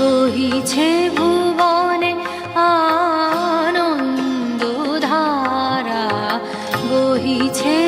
বহিছে ভুবনে আনন্দ ধারা বহিছে